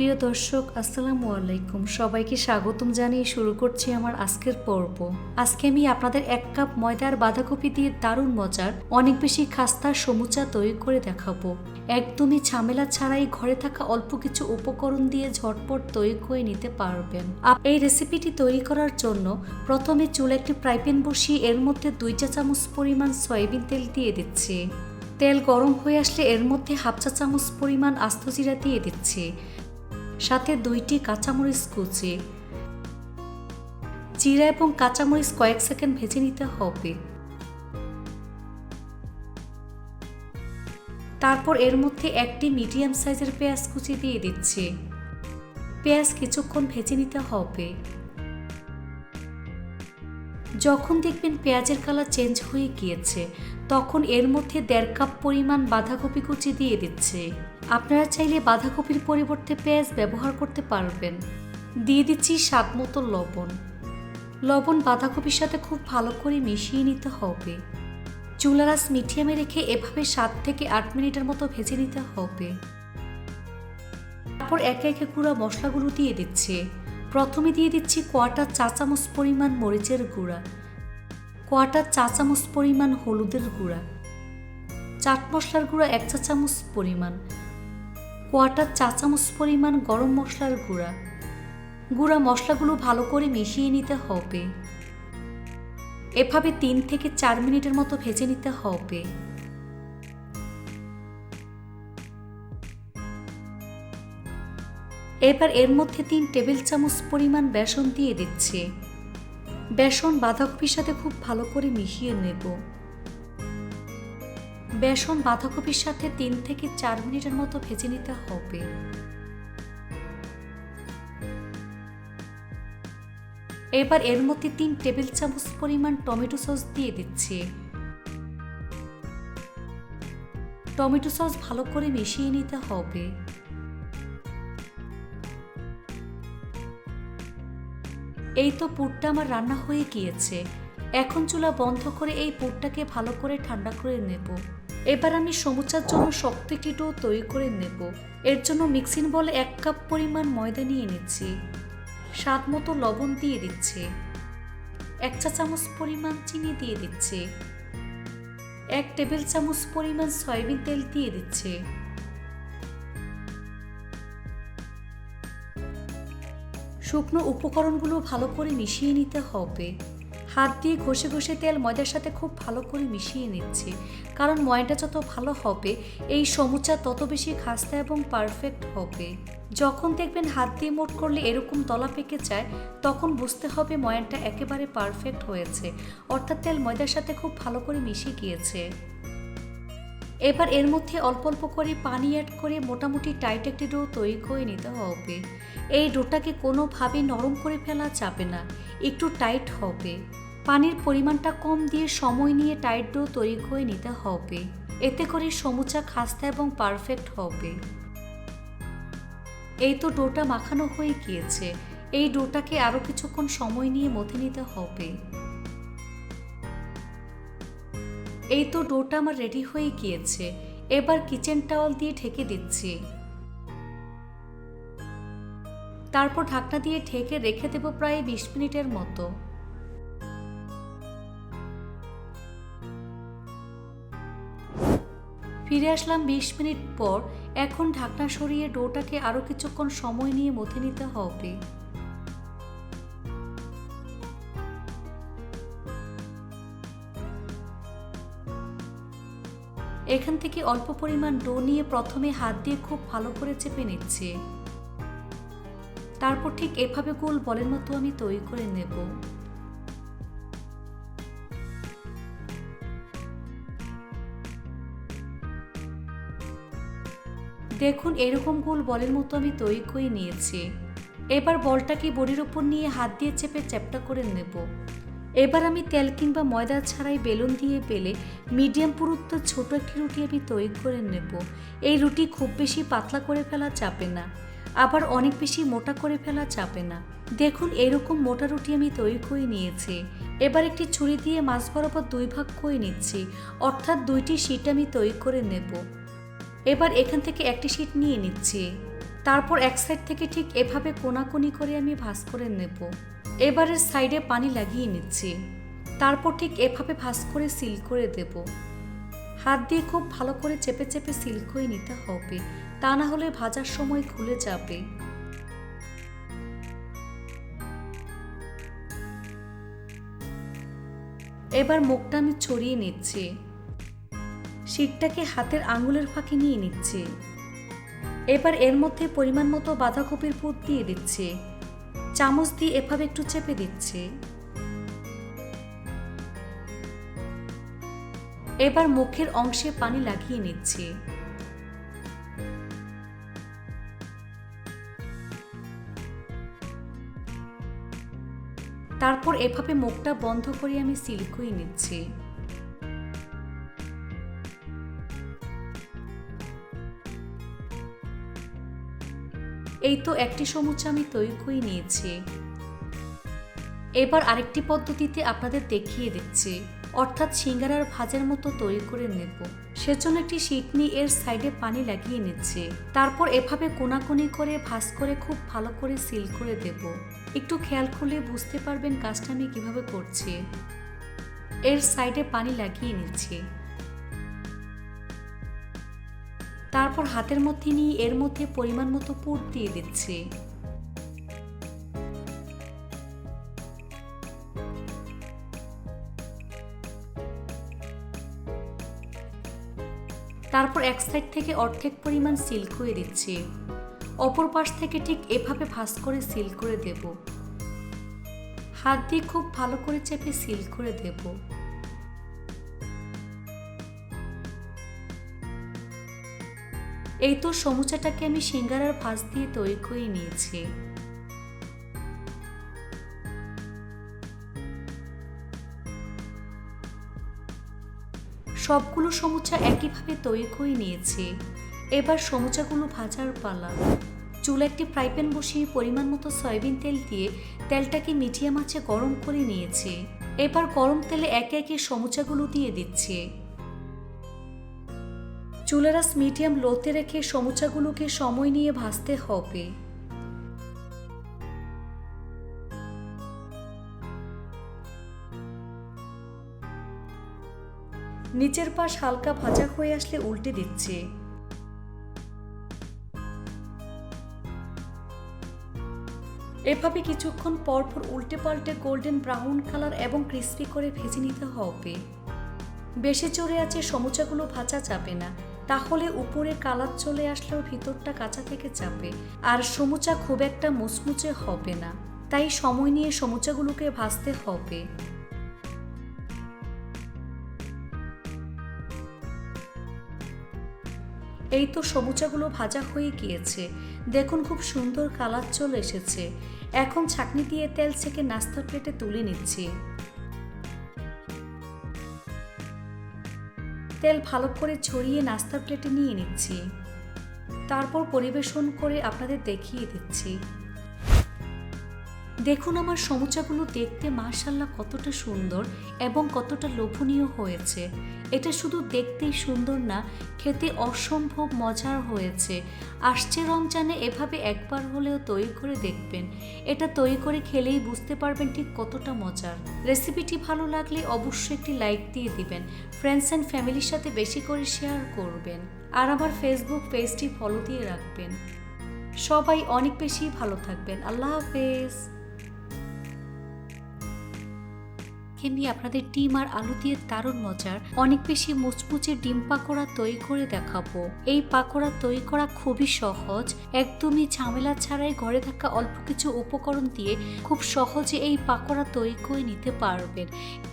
প্রিয় দর্শক, আসসালামু আলাইকুম। সবাইকে স্বাগতম জানিয়ে শুরু করছি আমার আজকের পর্ব। আজকে আমি আপনাদের এক কাপ ময়দার বাঁধাকপি দিয়ে দারুণ মজার, অনেক বেশি খাস্তার সমুচা তৈরি করে দেখাবো। একদমই ঝামেলা ছাড়াই ঘরে থাকা অল্প কিছু উপকরণ দিয়ে ঝটপট তৈরি করে নিতে পারবেন। এই রেসিপিটি তৈরি করার জন্য প্রথমে চুলে একটি ফ্রাই প্যান বসিয়ে এর মধ্যে দুই চা চামচ পরিমাণ সয়াবিন তেল দিয়ে দিচ্ছি। তেল গরম হয়ে আসলে এর মধ্যে হাফ চা চামচ পরিমাণ আস্ত জিরা দিয়ে দিচ্ছি। সাথে দুইটি কাঁচামরিচ কুচি। জিরা এবং কাঁচামরিচ কয়েক সেকেন্ড ভেজে নিতে হবে। তারপর এর মধ্যে একটি মিডিয়াম সাইজের পেঁয়াজ কুচি দিয়ে দিচ্ছি। পেঁয়াজ কিছুক্ষণ ভেজে নিতে হবে। যখন দেখবেন পেঁয়াজের কালার চেঞ্জ হয়ে গিয়েছে, তখন এর মধ্যে দেড় কাপ পরিমাণ বাঁধাকপি কুচি দিয়ে দিচ্ছে। আপনারা চাইলে বাঁধাকপির পরিবর্তে পেঁয়াজ ব্যবহার করতে পারবেন। দিয়ে দিচ্ছি স্বাদ মতো লবণ। লবণ বাঁধাকপির সাথে খুব ভালো করে মিশিয়ে নিতে হবে। চুলারাস মিডিয়ামে রেখে এভাবে সাত থেকে আট মিনিটের মতো ভেজে নিতে হবে। তারপর একে একে গুঁড়া মশলাগুলো দিয়ে দিচ্ছে। প্রথমে দিয়ে দিচ্ছি কোয়াটার চা চামচ পরিমাণ মরিচের গুঁড়া। কোয়াটার চা চামচ পরিমাণ হলুদের গুঁড়া। চাট মশলার গুঁড়া এক চা চামচ পরিমাণ। কোয়াটার চা চামচ পরিমাণ গরম মশলার গুঁড়া। গুঁড়া মশলাগুলো ভালো করে মিশিয়ে নিতে হবে। এভাবে তিন থেকে চার মিনিটের মতো ভেজে নিতে হবে। এবার এর মধ্যে তিন টেবিল চামচ পরিমাণ বেসন দিয়ে দিচ্ছে। বেসন বাঁধাকপির সাথে খুব ভালো করে মিশিয়ে নেব। বেসন বাঁধাকপির সাথে তিন থেকে চার মিনিটের মতো ভেজে নিতে হবে। এবার এর মধ্যে তিন টেবিল চামচ পরিমাণ টমেটো সস দিয়ে দিচ্ছি। টমেটো সস ভালো করে মিশিয়ে নিতে হবে। এই তো পুরটা আমার রান্না হয়ে গিয়েছে। এখন চুলা বন্ধ করে এই পুরটাকে ভালো করে ঠান্ডা করে নেব। এবার আমি সমুচার জন্য শক্ত একটি ডো তৈরি করে নেব। এর জন্য মিক্সিং বলে এক কাপ পরিমাণ ময়দা নিয়ে নিচ্ছি। স্বাদ মতো লবণ দিয়ে দিচ্ছি। এক চা চামচ পরিমাণ চিনি দিয়ে দিচ্ছি। এক টেবিল চামচ পরিমাণ সয়াবিন তেল দিয়ে দিচ্ছে। শুকনো উপকরণগুলো ভালো করে মিশিয়ে নিতে হবে। হাত দিয়ে ঘষে ঘষে তেল ময়দার সাথে খুব ভালো করে মিশিয়ে নিচ্ছে। কারণ ময়দা যত ভালো হবে, এই সমুচা তত বেশি খাস্তা এবং পারফেক্ট হবে। যখন দেখবেন হাত দিয়ে মোট করলে এরকম তলা পেকে যায়, তখন বুঝতে হবে ময়ানটা একেবারে পারফেক্ট হয়েছে। অর্থাৎ তেল ময়দার সাথে খুব ভালো করে মিশে গিয়েছে। এবার এর মধ্যে অল্প অল্প করে পানি অ্যাড করে মোটামুটি টাইট একটি ডো তৈরি করে নিতে হবে। এই ডোটাকে কোনোভাবে নরম করে ফেলা যাবে না, একটু টাইট হবে। পানির পরিমাণটা কম দিয়ে সময় নিয়ে টাইট ডো তৈরি করে নিতে হবে। এতে করে সমুচা খাস্তা এবং পারফেক্ট হবে। এই তো ডোটা মাখানো হয়ে গিয়েছে। এই ডোটাকে আরও কিছুক্ষণ সময় নিয়ে মথে নিতে হবে। এই তো ডোটা আমার রেডি হয়ে গিয়েছে। এবার কিচেন টাওয়াল দিয়ে ঢেকে দিচ্ছি। তারপর ঢাকনা দিয়ে ঢেকে রেখে দেব প্রায় বিশ মিনিটের মতো। ফিরে আসলাম বিশ মিনিট পর। এখন ঢাকনা সরিয়ে ডোটাকে আরও কিছুক্ষণ সময় নিয়ে মথে নিতে হবে। এখান থেকে অল্প পরিমাণ ডো নিয়ে প্রথমে হাত দিয়ে খুব ভালো করে চেপে নিচ্ছে। তারপর ঠিক এভাবে গোল বলের মতো আমি তৈরি করে নেব। দেখুন, এরকম গোল বলের মতো আমি তৈরি করে নিয়েছি। এবার বলটাকে বডির ওপর নিয়ে হাত দিয়ে চেপে চ্যাপটা করে নেব। এবার আমি তেল কিংবা ময়দা ছাড়াই বেলুন দিয়ে বেলে মিডিয়াম পুরুত্ব ছোট একটি রুটি আমি তৈরি করে নেব। এই রুটি খুব বেশি পাতলা করে ফেলা চাপে না, আবার অনেক বেশি মোটা করে ফেলা চাপে না। দেখুন, এরকম মোটা রুটি আমি তৈরি করে নিয়েছি। এবার একটি ছুরি দিয়ে মাছ বরাবর দুই ভাগ করে নিচ্ছি, অর্থাৎ দুইটি শিট আমি তৈরি করে নেব। এবার এখান থেকে একটি শিট নিয়ে নিচ্ছি। তারপর এক সাইড থেকে ঠিক এভাবে কোনাকুনি করে আমি ভাঁজ করে নেব। এবারের সাইডে পানি লাগিয়ে নিচ্ছি। তারপর ঠিক এভাবে ভাঁজ করে সিল করে দেব। হাত দিয়ে খুব ভালো করে চেপে চেপে সিল করে নিতে হবে। তা না হলে ভাজার সময় খুলে যাবে। এবার মুখটা আমি ছড়িয়ে নিচ্ছি। শীতটাকে হাতের আঙুলের ফাঁকে নিয়ে নিচ্ছে। এবার এর মধ্যে পরিমাণ মতো বাঁধাকপির পুর দিয়ে দিচ্ছে। চামচ দিয়ে এভাবে একটু চেপে দিচ্ছে। এবার মুখের অংশে পানি লাগিয়ে নিচ্ছে। তারপর এভাবে মুখটা বন্ধ করে আমি সিল করে নিচ্ছি। এই তো একটি সমুচা আমি তৈরি করে নিয়েছি। এবার আরেকটি পদ্ধতিতে আপনাদের দেখিয়ে দিচ্ছি। অর্থাৎ সিঙ্গারার ভাজের মতো তৈরি করে নেব। সেজন্য একটি শীট এর সাইডে পানি লাগিয়ে নিচ্ছে। তারপর এভাবে কোনাকুনি করে ভাজ করে খুব ভালো করে সিল করে দেব। একটু খেয়াল করলে বুঝতে পারবেন কাজটা আমি কীভাবে করছি। এর সাইডে পানি লাগিয়ে নিচ্ছে। তারপর হাতের মধ্যে নিয়ে এর মধ্যে পরিমাণ মতো পুর দিয়ে দিচ্ছে। তারপর এক সাইড থেকে অর্ধেক পরিমাণ সিল করে দিচ্ছি। অপর পাশ থেকে ঠিক এভাবে ভাঁজ করে সিল করে দেব। হাত দিয়ে খুব ভালো করে চেপে সিল করে দেব। এই তো সমুচাটাকে আমি সিঙ্গারার ভাঁজ দিয়ে তৈরি করে নিয়েছি। সবগুলো সমুচা একইভাবে তৈরি করে নিয়েছি। এবার সমুচাগুলো ভাজার পালা। চুলা একটি ফ্রাই প্যান বসিয়ে পরিমাণ মতো সয়াবিন তেল দিয়ে তেলটাকে মিডিয়াম আঁচে গরম করে নিয়েছি। এবার গরম তেলে একে একে সমুচাগুলো দিয়ে দিচ্ছে। চুলারাস মিডিয়াম লোতে রেখে সমুচাগুলোকে সময় নিয়ে ভাজতে হবে। নিচের পাশ হালকা ভাজা হয়ে আসলে উল্টে দিচ্ছে। এভাবে কিছুক্ষণ পর পর উল্টে পাল্টে গোল্ডেন ব্রাউন কালার এবং ক্রিস্পি করে ভেজে নিতে হবে। বেশি চড়ে আছে সমুচাগুলো ভাজা যাবে না। তাহলে উপরে কালার চলে আসলেও ভিতরটা কাঁচা থেকে যাবে আর সমুচা খুব একটা মুচমুচে হবে না। তাই সময় নিয়ে সমুচাগুলোকে ভাজতে হবে। এই তো সমুচাগুলো ভাজা হয়ে গিয়েছে। দেখুন খুব সুন্দর কালার চলে এসেছে। এখন ছাকনি দিয়ে তেল ছেঁকে নাস্তার প্লেটে তুলে নিচ্ছি। তেল ভালো করে ছড়িয়ে নাস্তার প্লেটে নিয়ে নিচ্ছি। তারপর পরিবেশন করে আপনাদের দেখিয়ে দিচ্ছি। দেখুন আমার সমুচাগুলো দেখতে মার্শাল্লাহ কতটা সুন্দর এবং কতটা লোভনীয় হয়েছে। এটা শুধু দেখতেই সুন্দর না, খেতে অসম্ভব মজার হয়েছে। আসছে রমজানে এভাবে একবার হলেও তৈরি করে দেখবেন। এটা তৈরি করে খেলেই বুঝতে পারবেন ঠিক কতটা মজার। রেসিপিটি ভালো লাগলে অবশ্যই একটি লাইক দিয়ে দিবেন। ফ্রেন্ডস অ্যান্ড ফ্যামিলির সাথে বেশি করে শেয়ার করবেন। আর আমার ফেসবুক পেজটি ফলো দিয়ে রাখবেন। সবাই অনেক বেশি ভালো থাকবেন। আল্লাহ হাফেজ। নিয়ে আপনাদের ডিম আর আলু দিয়ে দারুণ মজার, অনেক বেশি মুচমুচে ডিম পাকোড়া তৈরি করে দেখাবো। এই পাকোড়া তৈরি করা খুবই সহজ, একদমই ঝামেলা ছাড়াই ঘরে থাকা অল্প কিছু উপকরণ দিয়ে খুব সহজে এই পাকোড়া তৈরি করে নিতে পারবেন।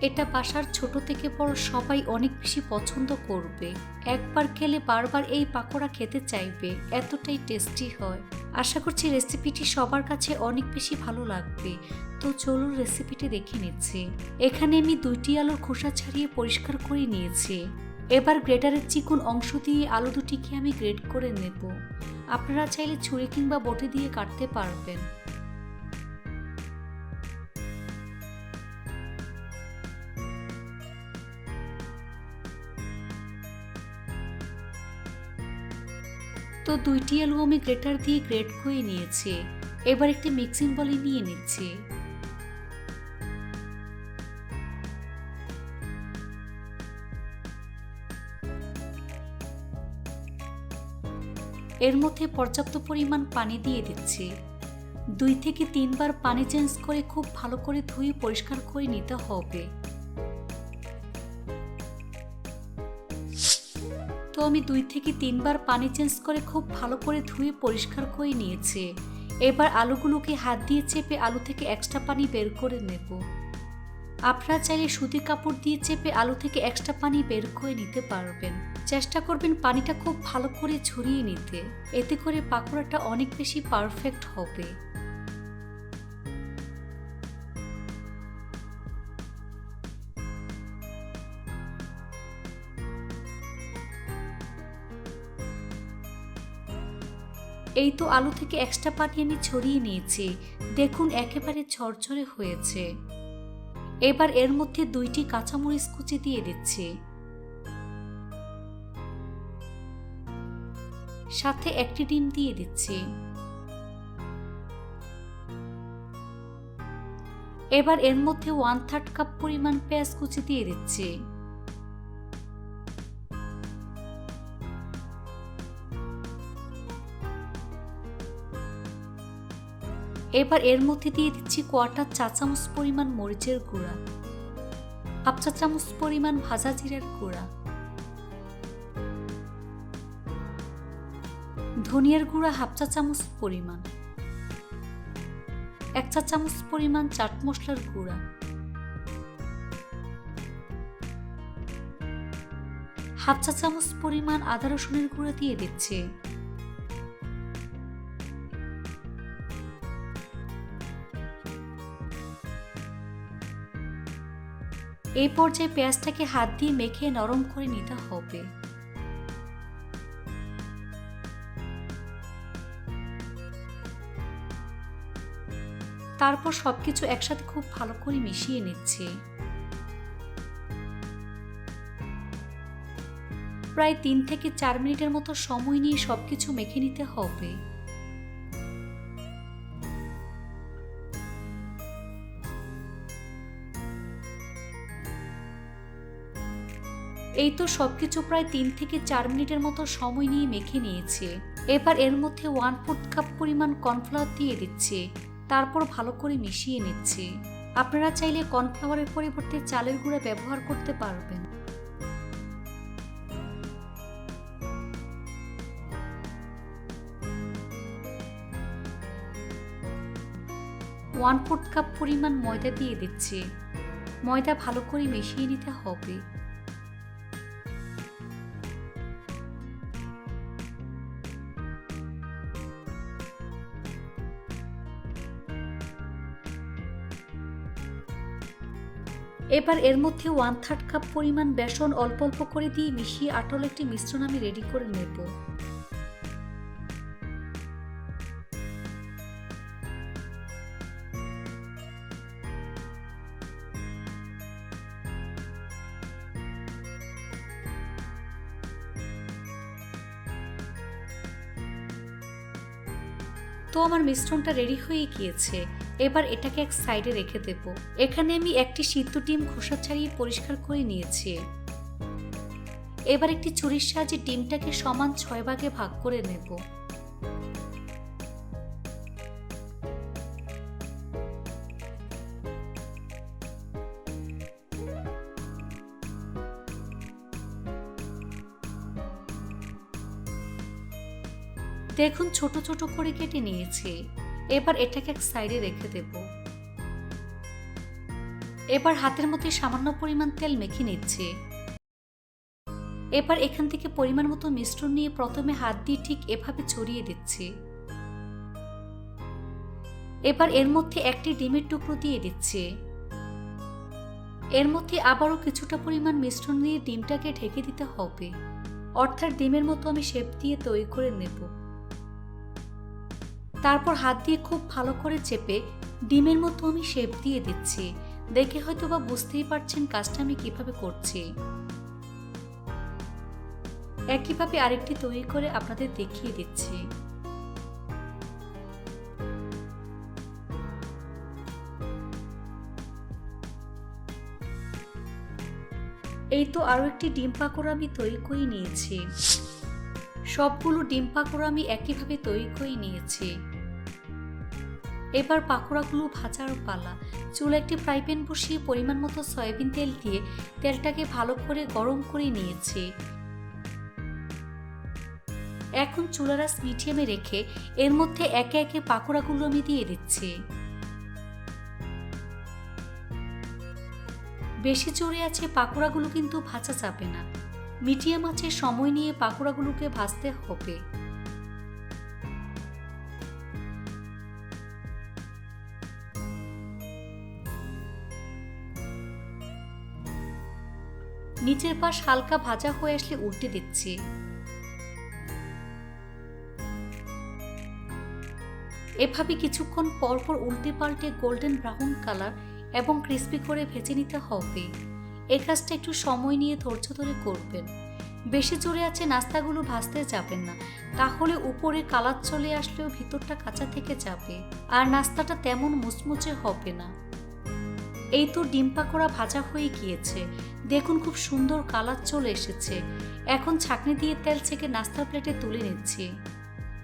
এটা বাসার ছোট থেকে বড় সবাই অনেক বেশি পছন্দ করবে। একবার খেলে বারবার এই পাকোড়া খেতে চাইবে, এতটাই টেস্টি হয়। আশা করছি রেসিপিটি সবার কাছে অনেক বেশি ভালো লাগবে। তো চলুন রেসিপিটি দেখে নিচ্ছি। এখানে আমি দুইটি আলুর খোসা ছাড়িয়ে পরিষ্কার করে নিয়েছি। এবার গ্রেটারের চিকুন অংশ দিয়ে আলু দুটিকে আমি গ্রেট করে নেব। আপনারা চাইলে ছুরি কিংবা বটি দিয়ে কাটতে পারবেন। তো দুইটি আলু আমি গ্রেটার দিয়ে গ্রেট করে নিয়েছি। এবার একটি মিক্সিং বলে নিয়ে নিচ্ছি। এর মধ্যে পর্যাপ্ত পরিমাণ পানি দিয়ে দিচ্ছি। দুই থেকে তিনবার পানি চেঞ্জ করে খুব ভালো করে ধুয়ে পরিষ্কার করে নিতে হবে। তো আমি দুই থেকে তিনবার পানি চেঞ্জ করে খুব ভালো করে ধুয়ে পরিষ্কার করে নিয়েছি। এবার আলুগুলোকে হাত দিয়ে চেপে আলু থেকে এক্সট্রা পানি বের করে নেব। আপনারা চাইলে সুতি কাপড় দিয়ে চেপে আলু থেকে এক্সট্রা পানি বের করে নিতে পারবেন। চেষ্টা করবেন পানিটা খুব ভালো করে ঝরিয়ে নিতে। এতে করে পাকোড়াটা অনেক বেশি পারফেক্ট হবে। এই তো আলু থেকে এক্সট্রা পানি আমি ছড়িয়ে নিয়েছি। দেখুন, একেবারে ঝরঝরে হয়েছে। এবার এর মধ্যে দুইটি কাঁচামরিচ কুচি দিয়ে দিচ্ছি। সাথে একটি ডিম দিয়ে দিচ্ছি। এবার এর মধ্যে ওয়ান থার্ড কাপ পরিমাণ পেঁয়াজ কুচি দিয়ে দিচ্ছি। এবার এর মধ্যে দিয়ে দিচ্ছি কোয়াটার চা চামচ পরিমাণ মরিচের গুঁড়া হাফ চা চামচ পরিমাণ ভাজা জিরার গুঁড়া, ধনিয়ার গুঁড়া হাফ চা চামচ পরিমাণ, এক চা চামচ পরিমাণ চাট মশলার গুঁড়া, হাফ চা চামচ পরিমাণ আদা রসুনের গুঁড়া দিয়ে দিচ্ছে। এই পর্যায়ে পেঁয়াজটাকে হাত দিয়ে মেখে নরম করে নিতে হবে। তারপর সবকিছু একসাথে খুব ভালো করে মিশিয়ে নিচ্ছে। প্রায় তিন থেকে চার মিনিটের মতো সময় নিয়ে সবকিছু মেখে নিতে হবে। এই তো সবকিছু প্রায় তিন থেকে চার মিনিটের মতো সময় নিয়ে মেখে নিয়েছে। এবার এর মধ্যে ওয়ান ফোর্থ কাপ পরিমাণ কর্নফ্লাওয়ার দিয়ে দিচ্ছে। তারপর ভালো করে মিশিয়ে নিচ্ছে। আপনারা চাইলে কর্নফ্লাওয়ারের পরিবর্তে চালের গুঁড়া ব্যবহার করতে পারবেন। ওয়ান ফোর্থ কাপ পরিমাণ ময়দা দিয়ে দিচ্ছে। ময়দা ভালো করে মিশিয়ে নিতে হবে। এবার এর মধ্যে ওয়ান থার্ড কাপ পরিমাণ বেসন অল্প অল্প করে দিয়ে মিশিয়ে আটল একটি মিশ্রণ আমি রেডি করে নেব। তো আমার মিশ্রণটা রেডি হয়ে গিয়েছে। এবার এটাকে এক সাইডে রেখে দেব। এখানে আমি একটি সিদ্ধ ডিম খোসা ছাড়িয়ে পরিষ্কার করে নিয়েছি। এবার একটি ছুরির সাহায্যে ডিমটাকে সমান ছয় ভাগে ভাগ করে নেব। দেখুন, ছোট ছোট করে কেটে নিয়েছি। এবার এটাকে এক সাইডে রেখে দেব। এবার হাতের মধ্যে সামান্য পরিমাণ তেল মেখে নিচ্ছে। এবার এখান থেকে পরিমাণ মতো মিশ্রণ নিয়ে প্রথমে হাত দিয়ে ঠিক এভাবে ছড়িয়ে দিচ্ছি। এবার এর মধ্যে একটি ডিমের টুকরো দিয়ে দিচ্ছে। এর মধ্যে আবারও কিছুটা পরিমাণ মিশ্রণ দিয়ে ডিমটাকে ঢেকে দিতে হবে। অর্থাৎ ডিমের মতো আমি শেপ দিয়ে তৈরি করে নেব। তারপর হাত দিয়ে খুব ভালো করে চেপে ডিমের মতো আমি শেপ দিয়ে দিচ্ছি। দেখে হয়তো বা বুঝতেই পারছেন কাজটা আমি কীভাবে করছি। একইভাবে আরেকটি তৈরি করে আপনাদের দেখিয়ে দিচ্ছি। এই তো আরও একটি ডিম পাকোড়া আমি তৈরি করে নিয়েছি। সবগুলো ডিম পাকোড়া আমি একইভাবে তৈরি করে নিয়েছি। এবার পাকোড়াগুলো ভাজার পালা। চুলে একটি ফ্রাই প্যান বসিয়ে পরিমাণ মতো সয়াবিন তেল দিয়ে তেলটাকে ভালো করে গরম করে নিয়েছি। এখন চুলারাস মিডিয়ামে রেখে এর মধ্যে একে একে পাকোড়াগুলো আমি দিয়ে দিচ্ছি। বেশি জোরে আছে পাকোড়াগুলো কিন্তু ভাজা যাবে না। মিডিয়াম আছে সময় নিয়ে পাকোড়াগুলোকে ভাজতে হবে। নিচের পাশ হালকা ভাজা হয়ে আসলে উল্টে দিচ্ছি। এভাবে কিছুক্ষণ পর পর উল্টে পাল্টে গোল্ডেন ব্রাউন কালার এবং ক্রিস্পি করে ভেজে নিতে হবে। এই কাজটা একটু সময় নিয়ে ধৈর্য ধরে করবেন। বেশি জোরে আছে নাস্তাগুলো ভাজতে যাবেন না, তাহলে উপরে কালার চলে আসলেও ভিতরটা কাঁচা থেকে যাবে, আর নাস্তাটা তেমন মুচমুচে হবে না। এই তো ডিম পাকোড়া ভাজা হয়ে গিয়েছে, দেখুন খুব সুন্দর কালার চলে এসেছে। এখন ছাঁকনি দিয়ে তেল ছেঁকে নাস্তার প্লেটে তুলে নিচ্ছি।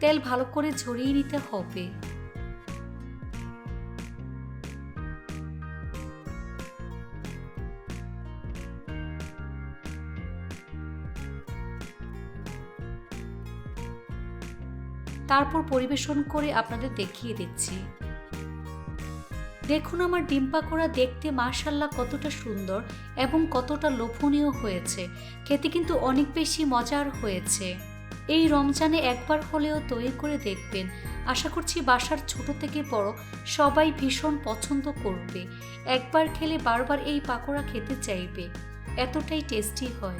তেল ভালো করে ঝরিয়ে নিতে হবে। তারপর পরিবেশন করে আপনাদের দেখিয়ে দিচ্ছি। দেখুন আমার ডিম পাকোড়া দেখতে মাশাল্লাহ কতটা সুন্দর এবং কতটা লোভনীয় হয়েছে। খেতে কিন্তু অনেক বেশি মজার হয়েছে। এই রমজানে একবার হলেও তৈরি করে দেখবেন। আশা করছি বাসার ছোট থেকে বড় সবাই ভীষণ পছন্দ করবে। একবার খেলে বারবার এই পাকোড়া খেতে চাইবে। এতটাই টেস্টি হয়।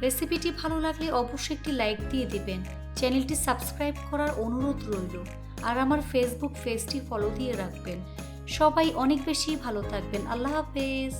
রেসিপিটি ভালো লাগলে অবশ্যই একটি লাইক দিয়ে দিবেন। চ্যানেলটি সাবস্ক্রাইব করার অনুরোধ রইল আর আমার ফেসবুক পেজটি ফলো দিয়ে রাখবেন। সবাই অনেক বেশি ভালো থাকবেন। আল্লাহ হাফেজ।